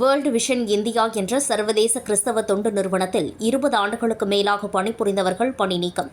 World vision India என்ற சர்வதேச கிறிஸ்தவ தொண்டு நிறுவனத்தில் இருபது ஆண்டுகளுக்கு மேலாக பணிபுரிந்தவர்கள் பணி நீக்கம்.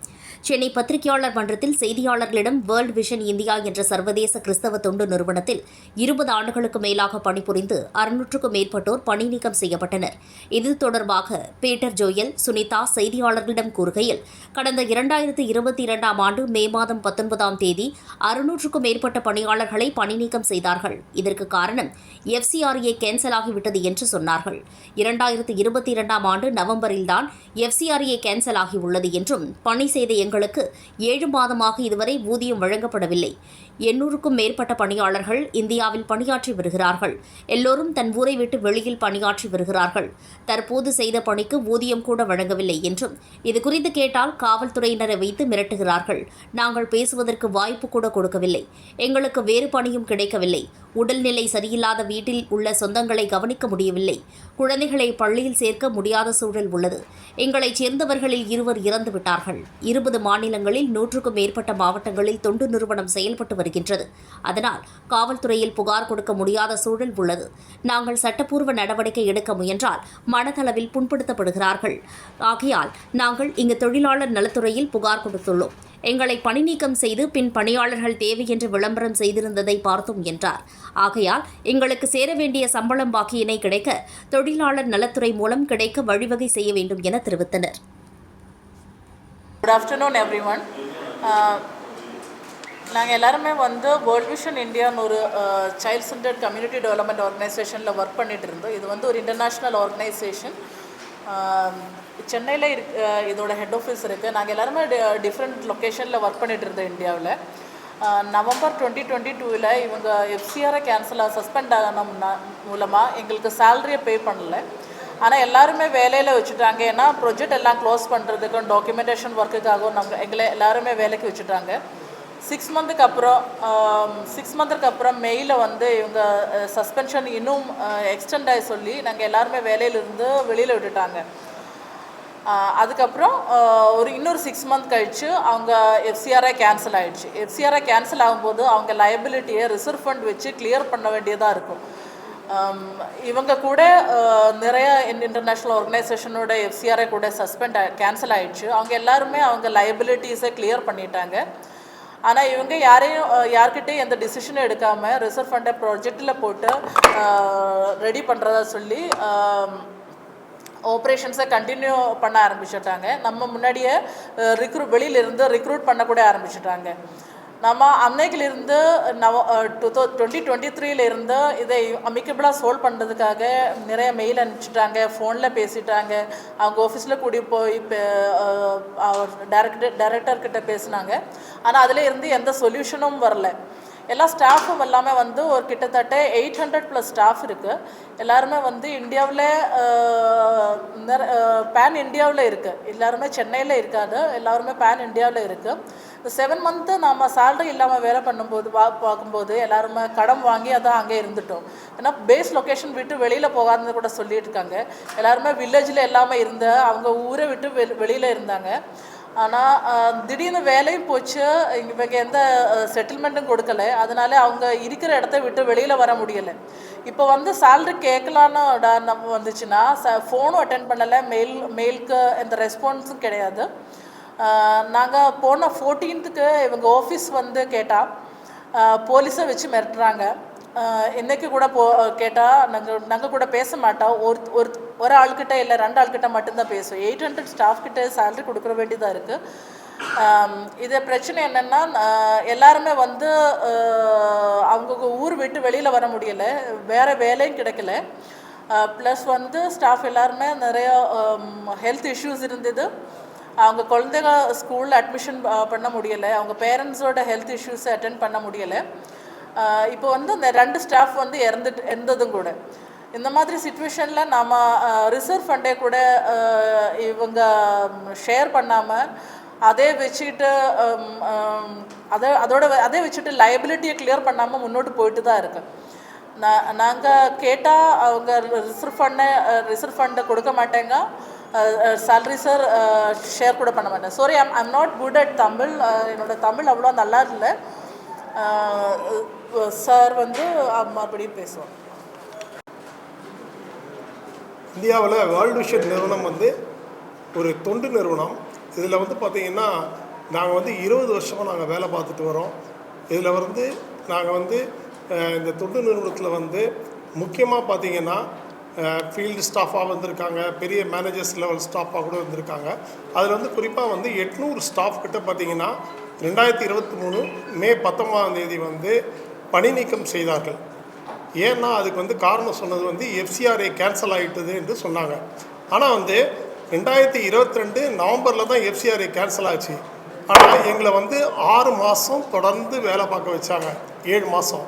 சென்னை பத்திரிகையாளர் மன்றத்தில் செய்தியாளர்களிடம் வேர்ல்டு விஷன் இந்தியா என்ற சர்வதேச கிறிஸ்தவ தொண்டு நிறுவனத்தில் இருபது ஆண்டுகளுக்கு மேலாக பணிபுரிந்து அறுநூற்றுக்கும் மேற்பட்டோர் பணி நீக்கம் செய்யப்பட்டனர். இது தொடர்பாக பீட்டர் ஜோயல் சுனிதா செய்தியாளர்களிடம் கூறுகையில் கடந்த இரண்டாயிரத்து இருபத்தி இரண்டாம் ஆண்டு மே மாதம் பத்தொன்பதாம் தேதி அறுநூற்றுக்கும் மேற்பட்ட பணியாளர்களை பணி நீக்கம் செய்தார்கள். இதற்கு காரணம் எஃப்சிஆர்ஏ கேன்சல் ஆகிவிட்டது என்று சொன்னார்கள். இரண்டாயிரத்து இருபத்தி இரண்டாம் ஆண்டு நவம்பரில்தான் எஃப்சிஆர்ஏ கேன்சல் ஆகியுள்ளது என்றும் பணி செய்த பணியாளர்களுக்கு ஏழு மாதமாக இதுவரை ஊதியம் வழங்கப்படவில்லை. எண்ணூறுக்கும் மேற்பட்ட பணியாளர்கள் இந்தியாவில் பணியாற்றி வருகிறார்கள். எல்லோரும் தன் ஊரை விட்டு வெளியில் பணியாற்றி வருகிறார்கள். தற்போது செய்த பணிக்கு ஊதியம் கூட வழங்கவில்லை என்றும் இது குறித்து கேட்டால் காவல்துறையினரை வைத்து மிரட்டுகிறார்கள். நாங்கள் பேசுவதற்கு வாய்ப்பு கூட கொடுக்கவில்லை. எங்களுக்கு வேறு பணியும் கிடைக்கவில்லை. உடல்நிலை சரியில்லாத வீட்டில் உள்ள சொந்தங்களை கவனிக்க முடியவில்லை. குழந்தைகளை பள்ளியில் சேர்க்க முடியாத சூழல் உள்ளது. எங்களைச் சேர்ந்தவர்களில் இருவர் இறந்து விட்டார்கள். இருபது மாநிலங்களில் நூற்றுக்கும் மேற்பட்ட மாவட்டங்களில் தொண்டு நிறுவனம் செயல்பட்டு வருகின்றது. அதனால் காவல்துறையில் புகார் கொடுக்க முடியாத சூழல் உள்ளது. நாங்கள் சட்டப்பூர்வ நடவடிக்கை எடுக்க முயன்றால் மனதளவில் புண்படுத்தப்படுகிறார்கள். ஆகையால் நாங்கள் இங்கு தொழிலாளர் நலத்துறையில் புகார் கொடுத்துள்ளோம். எங்களை பணிநீக்கம் செய்து பின் பணியாளர்கள் தேவை என்று விளம்பரம் செய்திருந்ததை பார்த்தோம் என்றார். ஆகையால் எங்களுக்கு சேர வேண்டிய சம்பளம் பாக்கியினை கிடைக்க தொழிலாளர் நலத்துறை மூலம் கிடைக்க வழிவகை செய்ய வேண்டும் என தெரிவித்தனர். குட் ஆஃப்டர்நூன் எவ்ரி ஒன் நாங்கள் எல்லாருமே வந்து வேர்ல்ட் விஷன் இந்தியான்னு ஒரு சைல்ட் சென்டர்ட் கம்யூனிட்டி டெவலப்மெண்ட் ஆர்கனைசேஷனில் ஒர்க் பண்ணிகிட்டு இருந்தோம். இது வந்து ஒரு இன்டர்நேஷ்னல் ஆர்கனைசேஷன் சென்னையில் இருக் இதோட ஹெட் ஆஃபீஸ் இருக்குது நாங்கள் எல்லாருமே டிஃப்ரெண்ட் லொக்கேஷனில் ஒர்க் பண்ணிட்டு இருந்தோம் இந்தியாவில். நவம்பர் டுவெண்ட்டி டுவெண்ட்டி டூவில் இவங்க எஃப்சிஆரை கேன்சல் சஸ்பெண்ட் ஆகணும் மூலமாக எங்களுக்கு சேலரியை பே பண்ணல. ஆனால் எல்லாருமே வேலையில் வச்சுட்டாங்க. ஏன்னா ப்ரொஜெக்ட் எல்லாம் க்ளோஸ் பண்ணுறதுக்கும் டாக்குமெண்டேஷன் ஒர்க்குக்காகவும் நம்ம எங்களை எல்லாருமே வேலைக்கு வச்சுட்டாங்க. சிக்ஸ் மந்த்துக்கு அப்புறம் um, சிக்ஸ் மந்த்துக்கு அப்புறம் மெயிலில் வந்து இவங்க uh, சஸ்பென்ஷன் இன்னும் uh, எக்ஸ்டெண்ட் ஆகி சொல்லி நாங்கள் எல்லாருமே வேலையிலிருந்து வெளியில் விட்டுட்டாங்க. Uh, அதுக்கப்புறம் ஒரு இன்னொரு சிக்ஸ் மந்த் கழித்து அவங்க எஃப்சிஆர்ஐ கேன்சல் ஆகிடுச்சு எஃப்சிஆர்ஐ கேன்சல் ஆகும்போது அவங்க லயபிலிட்டியை ரிசர்வ் ஃபண்ட் வச்சு கிளியர் பண்ண வேண்டியதாக இருக்கும். Um, இவங்க கூட நிறைய இன்டர்நேஷ்னல் ஆர்கனைசேஷனோட எஃப்சிஆர்ஐ கூட சஸ்பெண்ட் கேன்சல் ஆகிடுச்சு அவங்க எல்லாருமே அவங்க லயபிலிட்டிஸை கிளியர் பண்ணிட்டாங்க. ஆனால் இவங்க யாரையும் யார்கிட்டயும் எந்த டிசிஷனும் எடுக்காமல் ரிசர்வ் ஃபண்டை ப்ராஜெக்டில் போட்டு ரெடி பண்ணுறதா சொல்லி ஆப்ரேஷன்ஸை கண்டினியூ பண்ண ஆரம்பிச்சிட்டாங்க. நம்ம முன்னாடியே ரிக்ரூ வெளியிலிருந்து ரிக்ரூட் பண்ணக்கூட ஆரம்பிச்சிட்டாங்க. நம்ம அன்னைக்கிலிருந்து நவ டூ தௌ டுவெண்ட்டி டுவெண்ட்டி த்ரீலேருந்து இதை அமிக்கபிளாக சோல்வ் பண்ணுறதுக்காக நிறைய மெயில் அனுப்பிச்சிட்டாங்க ஃபோனில் பேசிட்டாங்க. அவங்க ஆஃபீஸில் கூடி போய் டேரக்டர் டேரக்டர்கிட்ட பேசினாங்க. ஆனால் அதில் இருந்து எந்த சொல்யூஷனும் வரல. எல்லா ஸ்டாஃபும் எல்லாமே வந்து ஒரு கிட்டத்தட்ட எயிட் ஹண்ட்ரட் ப்ளஸ் ஸ்டாஃப் இருக்குது எல்லாருமே வந்து இந்தியாவில் பேன் இந்தியாவில் இருக்குது எல்லாருமே சென்னையில் இருக்காது எல்லாருமே பேன் இந்தியாவில் இருக்குது இந்த செவன் மந்த்து நம்ம சேலரி இல்லாமல் வேலை பண்ணும்போது வா பார்க்கும்போது எல்லாருமே கடன் வாங்கி அதான் அங்கே இருந்துட்டோம். ஏன்னா பேஸ் லொக்கேஷன் விட்டு வெளியில் போகாதுன்னு கூட சொல்லிட்டு இருக்காங்க எல்லாருமே வில்லேஜில் எல்லாமே இருந்த அவங்க ஊரை விட்டு வெளியில் இருந்தாங்க. ஆனால் திடீர்னு வேலையும் போச்சு. இவங்க எந்த செட்டில்மெண்ட்டும் கொடுக்கல. அதனால அவங்க இருக்கிற இடத்த விட்டு வெளியில் வர முடியலை. இப்போ வந்து சேலரி கேட்கலான்னு நம்ம வந்துச்சுன்னா ச ஃபோனும் அட்டன் பண்ணலை. மெயில் மெயிலுக்கு எந்த ரெஸ்பான்ஸும் கிடையாது. நாங்கள் போன ஃபோர்டீன்த்துக்கு இவங்க ஆஃபீஸ் வந்து கேட்டால் போலீஸை வச்சு மிரட்டுறாங்க. ஆஹ் இன்னைக்கு கூட போ கேட்டால் நாங்கள் நாங்கள் கூட பேச மாட்டோம். ஒரு ஒரு ஒரு ஆள்கிட்ட இல்லை ரெண்டு ஆள்கிட்ட மட்டும்தான் பேசுவோம். எயிட் ஹண்ட்ரட் ஸ்டாஃப் கிட்ட சேலரி கொடுக்குற வேண்டியதாக இருக்குது இது பிரச்சனை என்னென்னா எல்லாருமே வந்து அவங்க ஊர் விட்டு வெளியில் வர முடியலை. வேறு வேலையும் கிடைக்கல. ப்ளஸ் வந்து ஸ்டாஃப் எல்லாருமே நிறைய ஹெல்த் இஷ்யூஸ் இருந்தது. அவங்க குழந்தைங்க ஸ்கூலில் அட்மிஷன் பண்ண முடியலை. அவங்க பேரண்ட்ஸோட ஹெல்த் இஷ்யூஸை அட்டென்ட் பண்ண முடியலை. இப்போ வந்து இந்த ரெண்டு ஸ்டாஃப் வந்து இறந்துட்டு இருந்ததும் கூட. இந்த மாதிரி சுச்சுவேஷனில் நாம் ரிசர்வ் ஃபண்டே கூட இவங்க ஷேர் பண்ணாமல் அதே வச்சுக்கிட்டு அதை அதோட அதே வச்சுட்டு லைபிலிட்டியை கிளியர் பண்ணாமல் முன்னோட்டு போயிட்டு தான் இருக்கு. நான் நாங்கள் கேட்டால் அவங்க ரிசர்வ் ஃபண்டை ரிசர்வ் ஃபண்டை கொடுக்க மாட்டேங்க. சேலரி சார் ஷேர் கூட பண்ண மாட்டேன். Sorry I'm I'm not good at Tamil. என்னோடய என்னோட தமிழ் அவ்வளோ நல்லா இல்லை. சார் வந்து மறுபடியும் பேசுவோம் இந்தியாவில் வேர்ல்டு விஷன் நிறுவனம் வந்து ஒரு தொண்டு நிறுவனம். இதில் வந்து பார்த்திங்கன்னா நாங்கள் வந்து இருபது வருஷமாக நாங்கள் வேலை பார்த்துட்டு வரோம். இதில் வந்து நாங்கள் வந்து இந்த தொண்டு நிறுவனத்தில் வந்து முக்கியமாக பார்த்தீங்கன்னா ஃபீல்டு ஸ்டாஃபாக வந்திருக்காங்க. பெரிய மேனேஜர்ஸ் லெவல் ஸ்டாஃபாக கூட வந்திருக்காங்க. அதில் வந்து குறிப்பாக வந்து எட்நூறு ஸ்டாஃப் கிட்ட பார்த்தீங்கன்னா ரெண்டாயிரத்தி இருபத்தி மூணு மே பத்தொன்பதாம் தேதி வந்து பணி நீக்கம் செய்தார்கள். ஏன்னா அதுக்கு வந்து காரணம் சொன்னது வந்து எஃப்சிஆர்ஏ கேன்சல் ஆகிட்டது என்று சொன்னாங்க. ஆனால் வந்து ரெண்டாயிரத்தி இருபத்தி ரெண்டு நவம்பரில் தான் எஃப்சிஆர்ஏ கேன்சல் ஆச்சு. ஆனால் எங்களை வந்து ஆறு மாதம் தொடர்ந்து வேலை பார்க்க வச்சாங்க. ஏழு மாதம்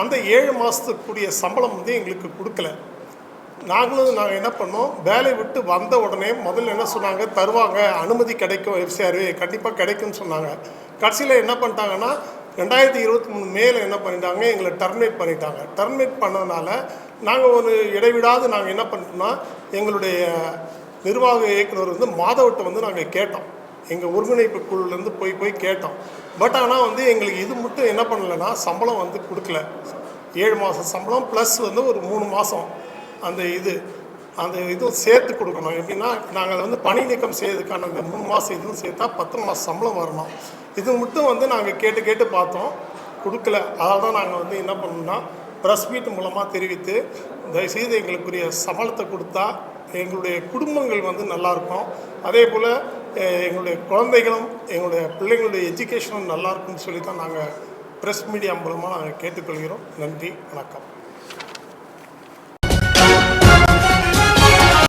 அந்த ஏழு மாதத்துக்குரிய சம்பளம் வந்து எங்களுக்கு கொடுக்கல. நாங்களும் நாங்கள் என்ன பண்ணோம்? வேலையை விட்டு வந்த உடனே முதல்ல என்ன சொன்னாங்க? தருவாங்க. அனுமதி கிடைக்கும் எஃப்சிஆர்ஏ கண்டிப்பாக கிடைக்கும்னு சொன்னாங்க. கடைசியில் என்ன பண்ணிட்டாங்கன்னா ரெண்டாயிரத்தி இருபத்தி மூணு மேல என்ன பண்ணிட்டாங்க? எங்களை டர்மினேட் பண்ணிட்டாங்க. டர்மினேட் பண்ணதுனால நாங்கள் ஒரு இடைவிடாது நாங்கள் என்ன பண்ணிட்டோம்னா எங்களுடைய நிர்வாக இயக்குனர் வந்து மாதவட்டை வந்து நாங்கள் கேட்டோம். எங்கள் ஒருங்கிணைப்பு குழுலேருந்து போய் போய் கேட்டோம். பட் ஆனால் வந்து எங்களுக்கு இது மட்டும் என்ன பண்ணலைன்னா சம்பளம் வந்து கொடுக்கல. ஏழு மாதம் சம்பளம் ப்ளஸ் வந்து ஒரு மூணு மாதம் அந்த இது. அந்த இதுவும் சேர்த்து கொடுக்கணும். எப்படின்னா நாங்கள் வந்து பணி நீக்கம் செய்யறதுக்கான அந்த மூணு மாதம் இதுவும் சேர்த்தா பத்து மாதம் சம்பளம் வரணும். இது மட்டும் வந்து நாங்கள் கேட்டு கேட்டு பார்த்தோம். கொடுக்கல. அதனால் தான் நாங்கள் வந்து என்ன பண்ணோம்னா ப்ரெஸ் மீட் மூலமாக தெரிவித்து தயவுசெய்து எங்களுக்குரிய சம்பளத்தை கொடுத்தா எங்களுடைய குடும்பங்கள் வந்து நல்லாயிருக்கும் அதே போல் எங்களுடைய குழந்தைகளும் எங்களுடைய பிள்ளைங்களுடைய எஜுகேஷனும் நல்லாயிருக்கும்னு சொல்லி தான் நாங்கள் ப்ரெஸ் மீடியா மூலமாக நாங்கள் கேட்டுக்கொள்கிறோம். நன்றி. வணக்கம்.